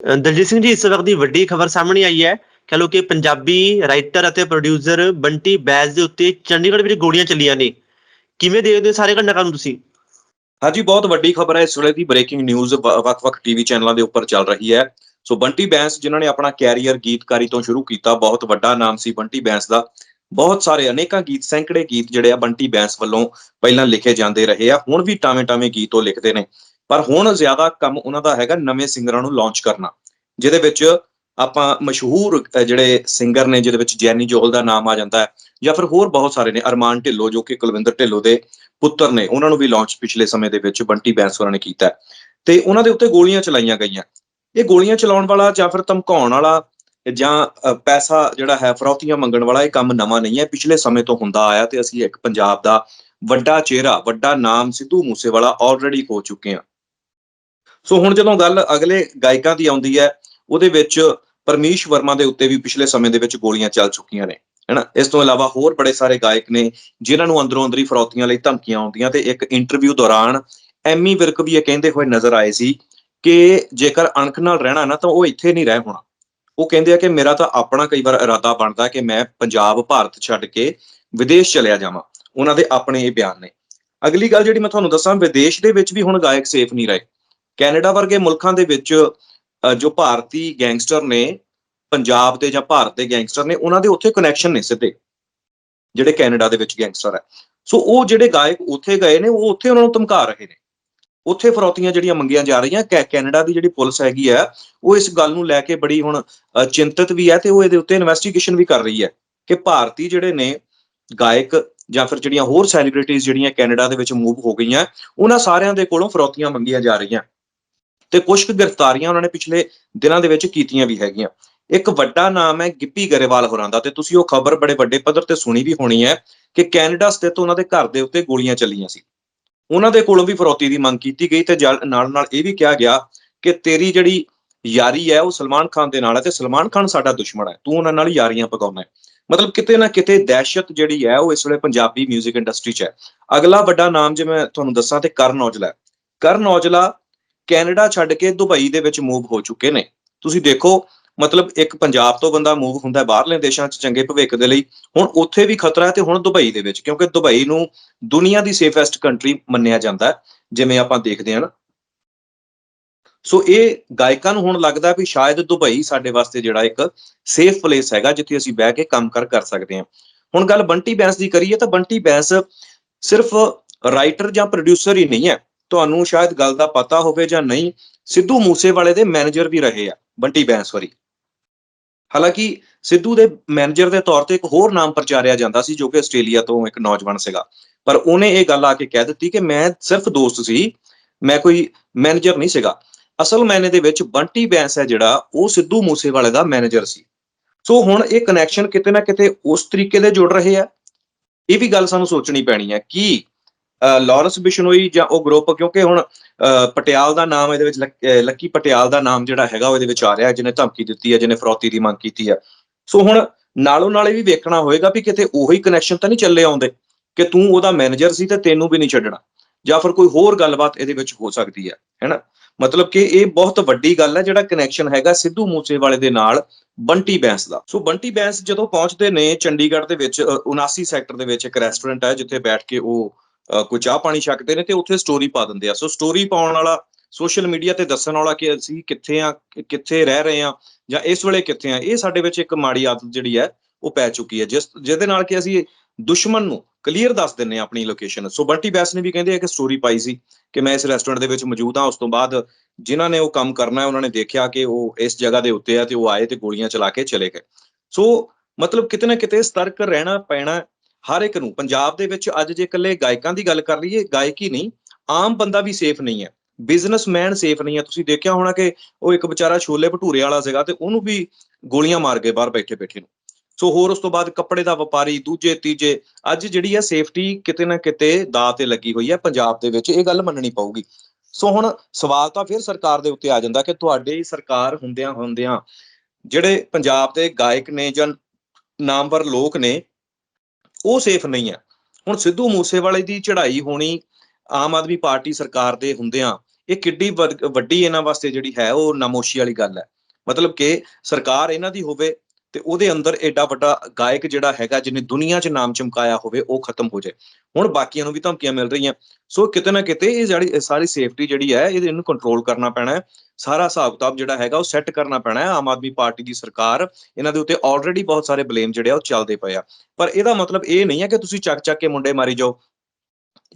ਅ, ਦਲਜੀਤ ਸਿੰਘ ਜੀ ਇਸ ਵਕਤ ਦੀ ਵੱਡੀ ਖਬਰ ਸਾਹਮਣੇ ਆਈ ਹੈ। ਕਹ ਲੋ ਕਿ ਪੰਜਾਬੀ ਰਾਈਟਰ ਅਤੇ ਪ੍ਰੋਡਿਊਸਰ ਬੰਟੀ ਬੈਜ਼ ਦੇ ਉੱਤੇ ਚੰਡੀਗੜ੍ਹ ਵਿੱਚ ਗੋਲੀਆਂ ਚੱਲੀਆਂ ਨੇ। ਕਿਵੇਂ ਦੇਖਦੇ ਹੋ ਸਾਰੇ ਘਟਨਾਕ੍ਰਮ ਨੂੰ ਤੁਸੀਂ? ਹਾਂਜੀ ਬਹੁਤ ਵੱਡੀ ਖਬਰ ਹੈ। ਇਸ ਵੇਲੇ ਦੀ ਬ੍ਰੇਕਿੰਗ ਨਿਊਜ਼ ਵੱਖ-ਵੱਖ ਟੀਵੀ ਚੈਨਲਾਂ ਦੇ ਉੱਪਰ ਚੱਲ ਰਹੀ ਹੈ। ਸੋ ਬੰਟੀ ਬੈਂਸ ਜਿਨ੍ਹਾਂ ਨੇ ਆਪਣਾ ਕੈਰੀਅਰ ਗੀਤਕਾਰੀ ਤੋਂ ਸ਼ੁਰੂ ਕੀਤਾ ਬਹੁਤ ਵੱਡਾ ਨਾਮ ਸੀ ਬੰਟੀ ਬੈਂਸ ਦਾ। ਬਹੁਤ ਸਾਰੇ ਅਨੇਕਾਂ ਗੀਤ ਸੈਂਕੜੇ ਗੀਤ ਜਿਹੜੇ ਆ ਬੰਟੀ ਬੈਂਸ ਵੱਲੋਂ ਪਹਿਲਾਂ ਲਿਖੇ ਜਾਂਦੇ ਰਹੇ ਆ। ਹੁਣ ਵੀ ਟਾਵੇਂ-ਟਾਵੇਂ ਗੀਤ ਉਹ ਲਿਖਦੇ ਨੇ। ਪਰ ਹੁਣ ਜ਼ਿਆਦਾ ਕੰਮ ਉਹਨਾਂ ਦਾ ਹੈਗਾ ਨਵੇਂ ਸਿੰਗਰਾਂ ਨੂੰ ਲਾਂਚ ਕਰਨਾ, ਜਿਹਦੇ ਵਿੱਚ ਆਪਾਂ ਮਸ਼ਹੂਰ ਜਿਹੜੇ ਸਿੰਗਰ ਨੇ, ਜਿਹਦੇ ਵਿੱਚ ਜੈਨੀ ਜੋਹਲ ਦਾ ਨਾਮ ਆ ਜਾਂਦਾ ਹੈ, ਜਾਂ ਫਿਰ ਹੋਰ ਬਹੁਤ ਸਾਰੇ ਨੇ, ਅਰਮਾਨ ਢਿੱਲੋਂ ਜੋ ਕਿ ਕੁਲਵਿੰਦਰ ਢਿੱਲੋਂ ਦੇ ਪੁੱਤਰ ਨੇ, ਉਹਨਾਂ ਨੂੰ ਵੀ ਲਾਂਚ ਪਿਛਲੇ ਸਮੇਂ ਦੇ ਵਿੱਚ ਬੰਟੀ ਬੈਂਸ ਹੋਰਾਂ ਨੇ ਕੀਤਾ ਹੈ। ਤੇ ਉਹਨਾਂ ਦੇ ਉੱਤੇ ਗੋਲੀਆਂ ਚਲਾਈਆਂ ਗਈਆਂ। ਇਹ ਗੋਲੀਆਂ ਚਲਾਉਣ ਵਾਲਾ ਜਾਂ ਫਿਰ ਧਮਕਾਉਣ ਵਾਲਾ ਜਾਂ ਪੈਸਾ ਜਿਹੜਾ ਹੈ, ਫਰੌਤੀਆਂ ਮੰਗਣ ਵਾਲਾ, ਇਹ ਕੰਮ ਨਵਾਂ ਨਹੀਂ ਹੈ। ਪਿਛਲੇ ਸਮੇਂ ਤੋਂ ਹੁੰਦਾ ਆਇਆ ਤੇ ਅਸੀਂ ਇੱਕ ਪੰਜਾਬ ਦਾ ਵੱਡਾ ਚਿਹਰਾ, ਵੱਡਾ ਨਾਮ ਸਿੱਧੂ ਮੂਸੇਵਾਲਾ ਆਲਰੇਡੀ ਹੋ ਚੁੱਕੇ ਹਾਂ। ਸੋ ਹੁਣ ਜਦੋਂ ਗੱਲ ਅਗਲੇ ਗਾਇਕਾਂ ਦੀ ਆਉਂਦੀ ਹੈ, ਉਹਦੇ ਵਿੱਚ ਪਰਮੀਸ਼ ਵਰਮਾ ਦੇ ਉੱਤੇ ਵੀ ਪਿਛਲੇ ਸਮੇਂ ਦੇ ਵਿੱਚ ਗੋਲੀਆਂ ਚੱਲ ਚੁੱਕੀਆਂ ਨੇ, ਹੈਨਾ? ਇਸ ਤੋਂ ਇਲਾਵਾ ਹੋਰ ਬੜੇ ਸਾਰੇ ਗਾਇਕ ਨੇ ਜਿਨ੍ਹਾਂ ਨੂੰ ਅੰਦਰੋਂ ਅੰਦਰੀ ਫਰੌਤੀਆਂ ਲਈ ਧਮਕੀਆਂ ਆਉਂਦੀਆਂ ਤੇ ਇੱਕ ਇੰਟਰਵਿਊ ਦੌਰਾਨ ਐਮੀ ਵਿਰਕ ਵੀ ਇਹ ਕਹਿੰਦੇ ਹੋਏ ਨਜ਼ਰ ਆਏ ਸੀ ਕਿ ਜੇਕਰ ਅਣਖ ਨਾਲ ਰਹਿਣਾ ਨਾ, ਤਾਂ ਉਹ ਇੱਥੇ ਨਹੀਂ ਰਹਿ ਹੋਣਾ। ਉਹ ਕਹਿੰਦੇ ਆ ਕਿ ਮੇਰਾ ਤਾਂ ਆਪਣਾ ਕਈ ਵਾਰ ਇਰਾਦਾ ਬਣਦਾ ਕਿ ਮੈਂ ਪੰਜਾਬ, ਭਾਰਤ ਛੱਡ ਕੇ ਵਿਦੇਸ਼ ਚਲਿਆ ਜਾਵਾਂ। ਉਹਨਾਂ ਦੇ ਆਪਣੇ ਇਹ ਬਿਆਨ ਨੇ। ਅਗਲੀ ਗੱਲ ਜਿਹੜੀ ਮੈਂ ਤੁਹਾਨੂੰ ਦੱਸਾਂ, ਵਿਦੇਸ਼ ਦੇ ਵਿੱਚ ਵੀ ਹੁਣ ਗਾਇਕ ਸੇਫ ਨਹੀਂ ਰਹੇ। ਕੈਨੇਡਾ ਵਰਗੇ ਮੁਲਕਾਂ ਦੇ ਵਿੱਚ ਜੋ ਭਾਰਤੀ ਗੈਂਗਸਟਰ ਨੇ ਪੰਜਾਬ ਦੇ ਜਾਂ ਭਾਰਤ ਦੇ ਗੈਂਗਸਟਰ ਨੇ ਉਹਨਾਂ ਦੇ ਉੱਥੇ ਕਨੈਕਸ਼ਨ ਨੇ ਸਿੱਧੇ ਜਿਹੜੇ ਕੈਨੇਡਾ ਦੇ ਵਿੱਚ ਗੈਂਗਸਟਰ ਹੈ। ਸੋ ਉਹ ਜਿਹੜੇ ਗਾਇਕ ਉੱਥੇ ਗਏ ਨੇ ਉਹ ਉੱਥੇ ਉਹਨਾਂ ਨੂੰ ਧਮਕਾ ਰਹੇ ਨੇ। ਉੱਥੇ ਫਰੌਤੀਆਂ ਜਿਹੜੀਆਂ ਮੰਗੀਆਂ ਜਾ ਰਹੀਆਂ ਕੈ- ਕੈਨੇਡਾ ਦੀ ਜਿਹੜੀ ਪੁਲਿਸ ਹੈਗੀ ਆ ਉਹ ਇਸ ਗੱਲ ਨੂੰ ਲੈ ਕੇ ਬੜੀ ਹੁਣ ਅ, ਚਿੰਤਤ ਵੀ ਹੈ ਤੇ ਉਹ ਇਹਦੇ ਉੱਤੇ ਇਨਵੈਸਟੀਗੇਸ਼ਨ ਵੀ ਕਰ ਰਹੀ ਹੈ ਕਿ ਭਾਰਤੀ ਜਿਹੜੇ ਨੇ ਗਾਇਕ ਜਾਂ ਫਿਰ ਜਿਹੜੀਆਂ ਹੋਰ ਸੈਲੀਬ੍ਰਿਟੀਜ਼ ਜਿਹੜੀਆਂ ਕੈਨੇਡਾ ਦੇ ਵਿੱਚ ਮੂਵ ਹੋ ਗਈਆਂ ਉਹਨਾਂ ਸਾਰਿਆਂ ਦੇ ਕੋਲੋਂ ਫਰੌਤੀਆਂ ਮੰਗੀਆਂ ਜਾ ਰਹੀਆਂ। ਤੇ ਕੁਝ ਕੁ ਗ੍ਰਿਫਤਾਰੀਆਂ ਉਹਨਾਂ ਨੇ ਪਿਛਲੇ ਦਿਨਾਂ ਦੇ ਵਿੱਚ ਕੀਤੀਆਂ ਵੀ ਹੈਗੀਆਂ। ਇੱਕ ਵੱਡਾ ਨਾਮ ਹੈ ਗਿੱਪੀ ਗਰੇਵਾਲ ਹੋਰਾਂ ਦਾ ਤੇ ਤੁਸੀਂ ਉਹ ਖਬਰ ਬੜੇ ਵੱਡੇ ਪੱਧਰ ਤੇ ਸੁਣੀ ਵੀ ਹੋਣੀ ਹੈ ਕਿ ਕੈਨੇਡਾ ਸਥਿਤ ਉਹਨਾਂ ਦੇ ਘਰ ਦੇ ਉੱਤੇ ਗੋਲੀਆਂ ਚੱਲੀਆਂ ਸੀ। ਉਹਨਾਂ ਦੇ ਕੋਲੋਂ ਵੀ ਫਰੋਤੀ ਦੀ ਮੰਗ ਕੀਤੀ ਗਈ ਤੇ ਜਲ- ਨਾਲ ਨਾਲ ਇਹ ਵੀ ਕਿਹਾ ਗਿਆ ਕਿ ਤੇਰੀ ਜਿਹੜੀ ਯਾਰੀ ਹੈ ਉਹ ਸਲਮਾਨ ਖਾਨ ਦੇ ਨਾਲ ਹੈ ਤੇ ਸਲਮਾਨ ਖਾਨ ਸਾਡਾ ਦੁਸ਼ਮਣ ਹੈ, ਤੂੰ ਉਹਨਾਂ ਨਾਲ ਯਾਰੀਆਂ ਪਕਾਉਣਾ ਹੈ। ਮਤਲਬ ਕਿਤੇ ਨਾ ਕਿਤੇ ਦਹਿਸ਼ਤ ਜਿਹੜੀ ਹੈ ਉਹ ਇਸ ਵੇਲੇ ਪੰਜਾਬੀ 뮤직 ਇੰਡਸਟਰੀ 'ਚ ਹੈ। ਅਗਲਾ ਵੱਡਾ ਨਾਮ ਜੇ ਮੈਂ ਤੁਹਾਨੂੰ ਦੱਸਾਂ ਤੇ ਕਰਨ ਔਜਲਾ ਹੈ। ਕਰਨ ਔਜਲਾ ਕੈਨੇਡਾ ਛੱਡ ਕੇ ਦੁਬਈ ਦੇ ਵਿੱਚ ਮੂਵ ਹੋ ਚੁੱਕੇ ਨੇ। ਤੁਸੀਂ ਦੇਖੋ, ਮਤਲਬ ਇੱਕ ਪੰਜਾਬ ਤੋਂ ਬੰਦਾ ਮੂਵ ਹੁੰਦਾ ਬਾਹਰਲੇ ਦੇਸ਼ਾਂ 'ਚ ਚੰਗੇ ਭਵਿੱਖ ਦੇ ਲਈ, ਹੁਣ ਉੱਥੇ ਵੀ ਖਤਰਾ ਹੈ ਤੇ ਹੁਣ ਦੁਬਈ ਦੇ ਵਿੱਚ, ਕਿਉਂਕਿ ਦੁਬਈ ਨੂੰ ਦੁਨੀਆ ਦੀ ਸੇਫੈਸਟ ਕੰਟਰੀ ਮੰਨਿਆ ਜਾਂਦਾ ਜਿਵੇਂ ਆਪਾਂ ਦੇਖਦੇ ਹਾਂ ਸੋ ਇਹ ਗਾਇਕਾਂ ਨੂੰ ਹੁਣ ਲੱਗਦਾ ਵੀ ਸ਼ਾਇਦ ਦੁਬਈ ਸਾਡੇ ਵਾਸਤੇ ਜਿਹੜਾ ਇੱਕ ਸੇਫ ਪਲੇਸ ਹੈਗਾ, ਜਿੱਥੇ ਅਸੀਂ ਬਹਿ ਕੇ ਕੰਮ ਕਰ ਕਰ ਸਕਦੇ ਹਾਂ। ਹੁਣ ਗੱਲ ਬੰਟੀ ਬੈਂਸ ਦੀ ਕਰੀਏ ਤਾਂ ਬੰਟੀ ਬੈਂਸ ਸਿਰਫ ਰਾਈਟਰ ਜਾਂ ਪ੍ਰੋਡਿਊਸਰ ਹੀ ਨਹੀਂ ਹੈ। ਤੁਹਾਨੂੰ ਸ਼ਾਇਦ ਗੱਲ ਦਾ ਪਤਾ ਹੋਵੇ ਜਾਂ ਨਹੀਂ, ਸਿੱਧੂ ਮੂਸੇਵਾਲੇ ਦੇ ਮੈਨੇਜਰ ਵੀ ਰਹੇ ਆ, ਬੰਟੀ ਬੈਂਸ ਵਰੀ। ਹਾਲਾਂਕਿ ਸਿੱਧੂ ਦੇ ਮੈਨੇਜਰ ਦੇ ਤੌਰ ਤੇ ਇੱਕ ਹੋਰ ਨਾਮ ਪ੍ਰਚਾਰਿਆ ਜਾਂਦਾ ਸੀ ਜੋ ਕਿ ਆਸਟ੍ਰੇਲੀਆ ਤੋਂ ਇੱਕ ਨੌਜਵਾਨ ਸੀਗਾ। ਪਰ ਉਹਨੇ ਇਹ ਗੱਲ ਆ ਕੇ ਕਹਿ ਦਿੱਤੀ ਕਿ ਮੈਂ ਸਿਰਫ ਦੋਸਤ ਸੀ, ਮੈਂ ਕੋਈ ਮੈਨੇਜਰ ਨਹੀਂ ਸੀਗਾ। ਅਸਲ ਮੈਨੇ ਦੇ ਵਿੱਚ ਬੰਟੀ ਬੈਂਸ ਹੈ ਜਿਹੜਾ, ਉਹ ਸਿੱਧੂ ਮੂਸੇਵਾਲੇ ਦਾ ਮੈਨੇਜਰ ਸੀ। ਸੋ ਹੁਣ ਇਹ ਕਨੈਕਸ਼ਨ ਕਿਤੇ ਨਾ ਕਿਤੇ ਉਸ ਤਰੀਕੇ ਦੇ ਜੁੜ ਰਹੇ ਆ। ਇਹ ਵੀ ਗੱਲ ਸਾਨੂੰ ਸੋਚਣੀ ਪੈਣੀ ਹੈ ਕਿ ਲਾਰੈਂਸ ਬਿਸ਼ਨੋਈ ਜਾਂ ਉਹ ਗਰੁੱਪ ਕਿਉਂਕਿ ਹੁਣ ਪਟਿਆਲ ਦਾ ਨਾਮ ਇਹਦੇ ਵਿੱਚ ਲੱਕੀ ਪਟਿਆਲ ਦਾ ਨਾਮ ਜਿਹੜਾ ਹੈਗਾ ਉਹ ਵਿੱਚ ਆ ਰਿਹਾ ਜਿਹਨੇ ਧਮਕੀ ਦਿੱਤੀ ਹੈ ਜਿਹਨੇ ਫਰੌਤੀ ਦੀ ਮੰਗ ਕੀਤੀ ਹੈ। ਸੋ ਹੁਣ ਨਾਲੋਂ ਨਾਲੇ ਵੀ ਵੇਖਣਾ ਹੋਏਗਾ ਵੀ ਕਿਤੇ ਉਹੀ ਕਨੈਕਸ਼ਨ ਤਾਂ ਨਹੀਂ ਚੱਲੇ ਆਉਂਦੇ ਕਿ ਤੂੰ ਉਹਦਾ ਮੈਨੇਜਰ ਸੀ ਤੇ ਤੈਨੂੰ ਵੀ ਨਹੀਂ ਛੱਡਣਾ ਜਾਂ ਫਿਰ ਕੋਈ ਹੋਰ ਗੱਲਬਾਤ ਇਹਦੇ ਵਿੱਚ ਹੋ ਸਕਦੀ ਹੈ ਹੈਨਾ ਮਤਲਬ ਕਿ ਇਹ ਬਹੁਤ ਵੱਡੀ ਗੱਲ ਹੈ ਜਿਹੜਾ ਕਨੈਕਸ਼ਨ ਹੈਗਾ ਸਿੱਧੂ ਮੂਸੇਵਾਲੇ ਦੇ ਨਾਲ ਬੰਟੀ ਬੈਂਸ ਦਾ। ਸੋ ਬੰਟੀ ਬੈਂਸ ਜਦੋਂ ਪਹੁੰਚਦੇ ਨੇ ਚੰਡੀਗੜ੍ਹ ਦੇ ਵਿੱਚ ਅ, 79 ਸੈਕਟਰ ਦੇ ਵਿੱਚ ਇੱਕ ਰੈਸਟੋਰੈਂਟ ਹੈ ਜਿੱਥੇ ਬੈਠ ਕੇ ਉਹ ਕੋਈ ਚਾਹ ਪਾਣੀ ਛਕਦੇ ਨੇ ਤੇ ਉੱਥੇ ਸਟੋਰੀ ਪਾ ਦਿੰਦੇ ਆ। ਸੋ ਸਟੋਰੀ ਪਾਉਣ ਵਾਲਾ ਸੋਸ਼ਲ ਮੀਡੀਆ ਤੇ ਦੱਸਣ ਵਾਲਾ ਕਿ ਅਸੀਂ ਕਿੱਥੇ ਆ ਕਿੱਥੇ ਰਹਿ ਰਹੇ ਆ ਜਾਂ ਇਸ ਵੇਲੇ ਕਿੱਥੇ ਆ, ਇਹ ਸਾਡੇ ਵਿੱਚ ਇੱਕ ਮਾੜੀ ਆਦਤ ਜਿਹੜੀ ਹੈ, ਉਹ ਪੈ ਚੁੱਕੀ ਹੈ। ਜਿਸ, ਜਿਹਦੇ ਨਾਲ ਕਿ ਅਸੀਂ ਦੁਸ਼ਮਣ ਨੂੰ ਕਲੀਅਰ ਦੱਸ ਦਿੰਨੇ ਆ ਆਪਣੀ ਲੋਕੇਸ਼ਨ ਸੋ ਬੰਟੀ ਬੈਸ ਨੇ ਵੀ ਕਹਿੰਦੇ ਆ ਕਿ ਸਟੋਰੀ ਪਾਈ ਸੀ ਕਿ ਮੈਂ ਇਸ ਰੈਸਟੋਰੈਂਟ ਦੇ ਵਿੱਚ ਮੌਜੂਦ ਹਾਂ। ਉਸ ਤੋਂ ਬਾਅਦ ਜਿਨ੍ਹਾਂ ਨੇ ਉਹ ਕੰਮ ਕਰਨਾ ਹੈ, ਉਹਨਾਂ ਨੇ ਦੇਖਿਆ ਕਿ ਉਹ ਇਸ ਜਗ੍ਹਾ ਦੇ ਉੱਤੇ ਆ ਤੇ ਉਹ ਆਏ ਤੇ ਗੋਲੀਆਂ ਚਲਾ ਕੇ ਚਲੇ ਗਏ। ਸੋ ਮਤਲਬ ਕਿਤੇ ਨਾ ਕਿਤੇ ਸਤਰਕ ਰਹਿਣਾ ਪੈਣਾ ਹਰ ਇੱਕ ਨੂੰ, ਪੰਜਾਬ ਦੇ ਵਿੱਚ ਅੱਜ ਜੇ ਇਕੱਲੇ ਗਾਇਕਾਂ ਦੀ ਗੱਲ ਕਰ ਲਈਏ, ਗਾਇਕ ਹੀ ਨਹੀਂ, ਆਮ ਬੰਦਾ ਵੀ ਸੇਫ ਨਹੀਂ ਹੈ ਬਿਜ਼ਨਸਮੈਨ ਸੇਫ ਨਹੀਂ ਹੈ। ਤੁਸੀਂ ਦੇਖਿਆ ਹੋਣਾ ਕਿ ਉਹ ਇੱਕ ਵਿਚਾਰਾ ਛੋਲੇ ਭਟੂਰੇ ਵਾਲਾ ਸੀਗਾ ਤੇ ਉਹਨੂੰ ਵੀ ਗੋਲੀਆਂ ਮਾਰ ਗਏ ਬਾਹਰ ਬੈਠੇ ਬੈਠੇ ਨੂੰ। ਸੋ ਹੋਰ ਉਸ ਤੋਂ ਬਾਅਦ ਕੱਪੜੇ ਦਾ ਵਪਾਰੀ, ਦੂਜੇ, ਤੀਜੇ, ਅੱਜ ਜਿਹੜੀ ਹੈ ਸੇਫਟੀ ਕਿਤੇ ਨਾ ਕਿਤੇ ਦਾ ਤੇ ਲੱਗੀ ਹੋਈ ਹੈ ਪੰਜਾਬ ਦੇ ਵਿੱਚ, ਇਹ ਗੱਲ ਮੰਨਣੀ ਪਊਗੀ। ਸੋ ਹੁਣ ਸਵਾਲ ਤਾਂ ਫਿਰ ਸਰਕਾਰ ਦੇ ਉੱਤੇ ਆ ਜਾਂਦਾ ਕਿ ਤੁਹਾਡੀ ਸਰਕਾਰ ਹੁੰਦਿਆਂ ਹੁੰਦਿਆਂ ਜਿਹੜੇ ਪੰਜਾਬ ਦੇ ਗਾਇਕ ਨੇ ਜਾਂ ਨਾਮਵਰ ਲੋਕ ਨੇ ਉਹ ਸੇਫ ਨਹੀਂ ਹੈ। ਹੁਣ ਸਿੱਧੂ ਮੂਸੇਵਾਲੇ ਦੀ ਚੜ੍ਹਾਈ ਹੋਣੀ ਆਮ ਆਦਮੀ ਪਾਰਟੀ ਸਰਕਾਰ ਦੇ ਹੁੰਦਿਆਂ ਇਹ ਕਿੱਡੀ ਵਧ- ਵੱਡੀ ਇਹਨਾਂ ਵਾਸਤੇ ਜਿਹੜੀ ਹੈ, ਉਹ ਨਾਮੋਸ਼ੀ ਵਾਲੀ ਗੱਲ ਹੈ। ਮਤਲਬ ਕਿ ਸਰਕਾਰ ਇਹਨਾਂ ਦੀ ਹੋਵੇ ਤੇ ਉਹਦੇ ਅੰਦਰ ਐਡਾ ਵੱਡਾ ਗਾਇਕ ਜਿਹੜਾ ਹੈਗਾ, ਜਿਹਨੇ ਦੁਨੀਆ 'ਚ ਨਾਮ ਚਮਕਾਇਆ ਹੋਵੇ, ਉਹ ਖਤਮ ਹੋ ਜਾਏ। ਹੁਣ ਬਾਕੀਆਂ ਨੂੰ ਵੀ ਧਮਕੀਆਂ ਮਿਲ ਰਹੀਆਂ। ਸੋ ਕਿਤੇ ਨਾ ਕਿਤੇ ਇਹ ਜਿਹੜੀ ਸਾਰੀ ਸੇਫਟੀ ਜਿਹੜੀ ਹੈ, ਇਹਦੇ ਨੂੰ ਕੰਟਰੋਲ ਕਰਨਾ ਪੈਣਾ ਹੈ। ਸਾਰਾ ਹਿਸਾਬ ਕਿਤਾਬ ਜਿਹੜਾ ਹੈਗਾ, ਉਹ ਸੈੱਟ ਕਰਨਾ ਪੈਣਾ ਹੈ। ਆਮ ਆਦਮੀ ਪਾਰਟੀ ਦੀ ਸਰਕਾਰ, ਇਹਨਾਂ ਦੇ ਉੱਤੇ ਆਲਰੇਡੀ ਬਹੁਤ ਸਾਰੇ ਬਲੇਮ ਜਿਹੜੇ ਆ, ਉਹ ਚੱਲਦੇ ਪਏ ਆ। ਪਰ ਇਹਦਾ ਮਤਲਬ ਇਹ ਨਹੀਂ ਹੈ ਕਿ ਤੁਸੀਂ ਚੱਕ ਚੱਕ ਕੇ ਮੁੰਡੇ ਮਾਰੀ ਜਾਓ।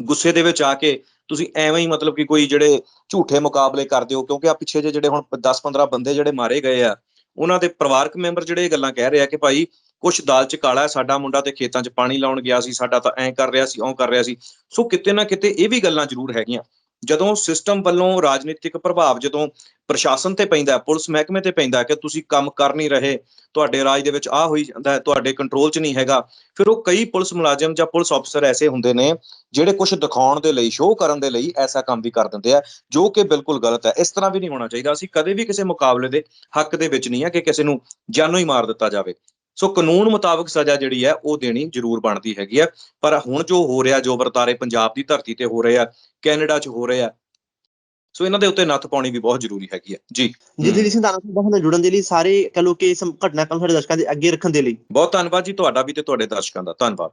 ਗੁੱਸੇ ਦੇ ਵਿੱਚ ਆ ਕੇ ਤੁਸੀਂ ਐਵੇਂ ਹੀ ਮਤਲਬ ਕਿ ਕੋਈ ਜਿਹੜੇ ਝੂਠੇ ਮੁਕਾਬਲੇ ਕਰਦੇ ਹੋ, ਕਿਉਂਕਿ ਆ ਪਿੱਛੇ ਜਿਹੇ ਜਿਹੜੇ ਹੁਣ 10-15 ਬੰਦੇ ਜਿਹੜੇ ਮਾਰੇ ਗਏ ਆ ਉਹਨਾਂ ਦੇ ਪਰਿਵਾਰਕ ਮੈਂਬਰ ਜਿਹੜੇ ਇਹ ਗੱਲਾਂ ਕਹਿ ਰਿਹਾ ਕਿ ਭਾਈ ਕੁਛ ਦਾਲ ਚ ਕਾਲਾ ਸਾਡਾ ਮੁੰਡਾ ਤੇ ਖੇਤਾਂ 'ਚ ਪਾਣੀ ਲਾਉਣ ਗਿਆ ਸੀ, ਸਾਡਾ ਤਾਂ ਐਂ ਕਰ ਰਿਹਾ ਸੀ ਓਂ ਕਰ ਰਿਹਾ ਸੀ। ਸੋ ਕਿਤੇ ਨਾ ਕਿਤੇ ਇਹ ਵੀ ਗੱਲਾਂ ਜ਼ਰੂਰ ਹੈਗੀਆਂ। ਜਦੋਂ ਸਿਸਟਮ ਵੱਲੋਂ ਰਾਜਨੀਤਿਕ ਪ੍ਰਭਾਵ ਜਦੋਂ ਪ੍ਰਸ਼ਾਸਨ ਤੇ ਪੈਂਦਾ, ਪੁਲਿਸ ਮਹਿਕਮੇ ਤੇ ਪੈਂਦਾ ਕਿ ਤੁਸੀਂ ਕੰਮ ਕਰ ਨਹੀਂ ਰਹੇ, ਤੁਹਾਡੇ ਰਾਜ ਦੇ ਵਿੱਚ ਆ ਹੋਈ ਜਾਂਦਾ ਤੁਹਾਡੇ ਕੰਟਰੋਲ 'ਚ ਨਹੀਂ ਹੈਗਾ, ਫਿਰ ਉਹ ਕਈ ਪੁਲਿਸ ਮੁਲਾਜ਼ਮ ਜਾਂ ਪੁਲਿਸ ਅਫਸਰ ਐਸੇ ਹੁੰਦੇ ਨੇ ਜਿਹੜੇ ਕੁਝ ਦਿਖਾਉਣ ਦੇ ਲਈ ਸ਼ੋਅ ਕਰਨ ਦੇ ਲਈ ਐਸਾ ਕੰਮ ਵੀ ਕਰ ਦਿੰਦੇ ਆ, ਜੋ ਕਿ ਬਿਲਕੁਲ ਗਲਤ ਹੈ। ਇਸ ਤਰ੍ਹਾਂ ਵੀ ਨਹੀਂ ਹੋਣਾ ਚਾਹੀਦਾ। ਅਸੀਂ ਕਦੇ ਵੀ ਕਿਸੇ ਮੁਕਾਬਲੇ ਦੇ ਹੱਕ ਦੇ ਵਿੱਚ ਨਹੀਂ ਹੈ ਕਿ ਕਿਸੇ ਨੂੰ ਜਾਨੋਂ ਹੀ ਮਾਰ ਦਿੱਤਾ ਜਾਵੇ। ਸੋ ਕਾਨੂੰਨ ਮੁਤਾਬਕ ਸਜ਼ਾ ਜਿਹੜੀ ਹੈ ਉਹ ਦੇਣੀ ਜ਼ਰੂਰ ਬਣਦੀ ਹੈਗੀ ਹੈ। ਪਰ ਹੁਣ ਜੋ ਹੋ ਰਿਹਾ ਜੋ ਵਰਤਾਰੇ ਪੰਜਾਬ ਦੀ ਧਰਤੀ ਤੇ ਹੋ ਰਹੇ ਆ ਕੈਨੇਡਾ 'ਚ ਹੋ ਰਹੇ ਆ ਸੋ ਇਹਨਾਂ ਦੇ ਉੱਤੇ ਨੱਥ ਪਾਉਣੀ ਵੀ ਬਹੁਤ ਜ਼ਰੂਰੀ ਹੈਗੀ ਹੈ। ਜੀ। ਜਿੱਦੀ ਸਿੰਘ ਦਾਣਾ ਸਾਹਿਬ ਨਾਲ ਜੁੜਨ ਦੇ ਲਈ ਸਾਰੇ ਕਹ ਲੋ ਕਿ ਇਸ ਘਟਨਾਕ੍ਰਮ ਸਾਡੇ ਦਰਸ਼ਕਾਂ ਦੇ ਅੱਗੇ ਰੱਖਣ ਦੇ ਲਈ। ਬਹੁਤ ਧੰਨਵਾਦ ਜੀ ਤੁਹਾਡਾ ਵੀ ਤੇ ਤੁਹਾਡੇ ਦਰਸ਼ਕਾਂ ਦਾ। ਧੰਨਵਾਦ।